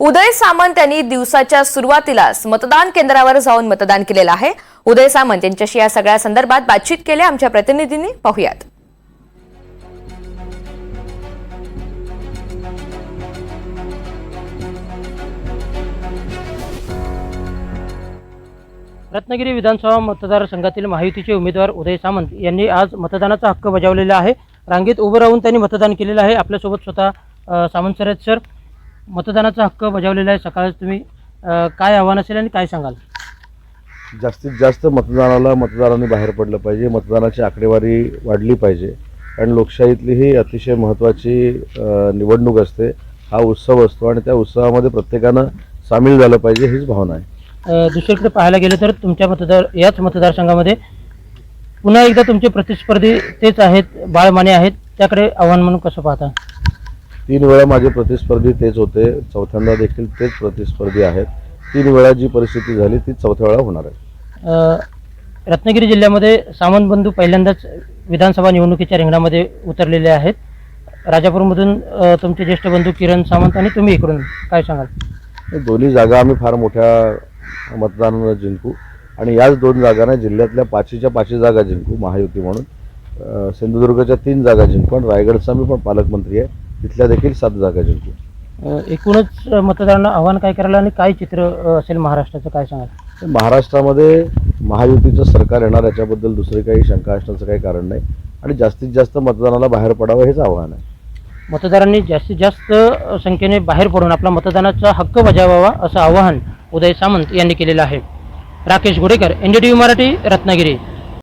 उदय सामंत यांनी दिवसाच्या सुरुवातीलाच मतदान केंद्रावर जाऊन मतदान केलेलं आहे. उदय सामंत यांच्याशी या सगळ्या संदर्भात बातचीत केली. आमच्या प्रतिनिधींनी पाहुयात. रत्नागिरी विधानसभा मतदारसंघातील महायुतीचे उमेदवार उदय सामंत यांनी आज मतदानाचा हक्क बजावलेला आहे. रांगेत उभं राहून त्यांनी मतदान केलेलं आहे. आपल्यासोबत स्वतः सामंत सर मतदानाचा हक्क बजावलेला आहे. सकाळच तुम्ही अ, काय आव्हान असेल आणि काय सांगाल? जास्तीत जास्त मतदानाला मतदारांनी बाहेर पडलं पाहिजे. मतदानाची आकडेवारी वाढली पाहिजे. कारण लोकशाहीतली ही अतिशय महत्त्वाची अ, निवडणूक असते. हा उत्सव असतो आणि त्या उत्सवामध्ये प्रत्येकानं सामील झालं पाहिजे हीच भावना आहे. अ, दुसरीकडे पाहायला गेलं तर तुमच्या मतदार याच मतदारसंघामध्ये पुन्हा एकदा तुमचे प्रतिस्पर्धी तेच आहेत बाळमाने आहेत. त्याकडे आव्हान म्हणून कसं पाहता? तीन वेळा माझे प्रतिस्पर्धी तेच होते. चौथ्यांदा देखील तेच प्रतिस्पर्धी आहेत. तीन वेळा जी परिस्थिती झाली ती चौथ्या वेळा होणार आहे. रत्नागिरी जिल्ह्यामध्ये सामंत बंधू पहिल्यांदाच विधानसभा निवडणुकीच्या रिंगणामध्ये उतरलेले आहेत. राजापूरमधून तुमचे ज्येष्ठ बंधू किरण सामंत आणि तुम्ही इकडून काय सांगाल? दोन्ही जागा आम्ही फार मोठ्या मतदानानं जिंकू. आणि याच दोन जागांना जिल्ह्यातल्या पाचीच्या पाचही जागा जिंकू महायुती म्हणून. सिंधुदुर्गच्या तीन जागा जिंकू आणि रायगडचा मी पण पालकमंत्री आहे. तिथल्या देखील सात जागा जिंकू अ, एकूणच अ, मतदारांना आव्हान काय करायला आणि काय चित्र अ, असेल महाराष्ट्राचं? काय सांगाल? महाराष्ट्रामध्ये महायुतीचं सरकार येणार याच्याबद्दल दुसरी काही शंका असण्याचं काही कारण नाही. आणि जास्तीत जास्त मतदानाला बाहेर पडावं हेच आव्हान आहे. मतदारांनी जास्तीत जास्त अ, संख्येने बाहेर पडून आपला मतदानाचा हक्क बजावावा असं आवाहन उदय सामंत यांनी केलेलं आहे. Rakesh Gudekar N D T V Marathi Ratnagiri.